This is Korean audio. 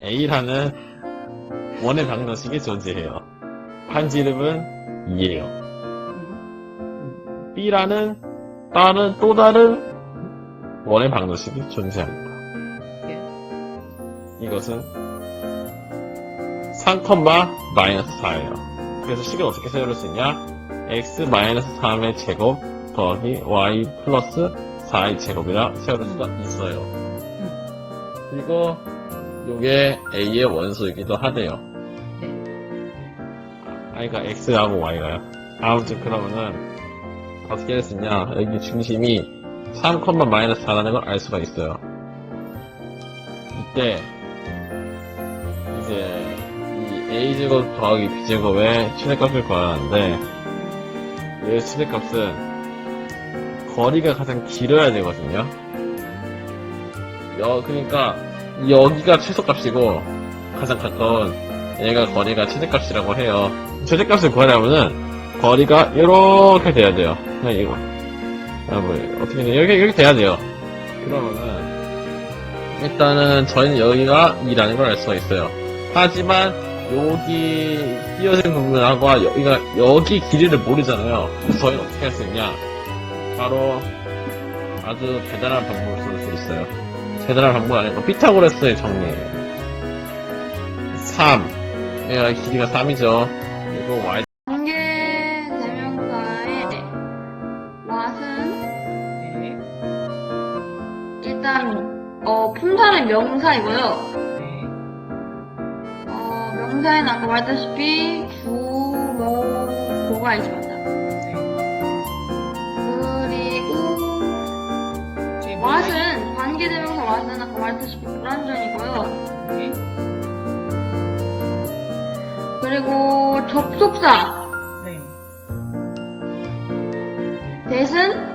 A라는 원의 방정식이 존재해요. 한지 이름은 2예요. B라는 다른 또 다른 원의 방정식이 존재합니다. 이것은 3, 마이너스 4예요. 그래서 식을 어떻게 세울 수 있냐? x 마이너스 3의 제곱 더하기 y 플러스 4의 제곱이라 세울 수가 있어요. 그리고 이게 a의 원소이기도 하대요. 아이가 x하고 y가요. 아무튼 그러면은 어떻게 있냐? 여기 중심이 3, 마이너스 4라는 걸 알 수가 있어요. 이때 이제 이 a제곱 더하기 b제곱의 최대값을 구하는데 이 최대값은 거리가 가장 길어야 되거든요. 여, 그러니까 여기가 최소값이고 가장 가까운 얘가 거리가 최대값이라고 해요. 최대값을 구하려면은 거리가 이렇게 돼야 돼요. 그냥 이거. 아, 뭐, 어떻게, 돼? 이렇게, 이렇게 돼야 돼요. 그러면은, 일단은 저희는 여기가 2라는 걸 알 수가 있어요. 하지만, 여기 띄어진 부분하고 여기가, 여기 길이를 모르잖아요. 그래서 저희는 어떻게 할 수 있냐. 바로, 아주 대단한 방법을 쓸 수 있어요. 대단한 방법 아니고, 피타고라스의 정리예요. 3. 얘가 길이가 3이죠. 그리고 y 관계 대명사의 왓은 네. 일단 어, 품사는 명사이고요. 네. 어, 명사에는 아까 말했다시피 주, 모, 고가 있습니다. 왓은 관계 대명사 왓은 아까 말했다시피 불완전이고요. 네. 그리고 접속사 네. 대신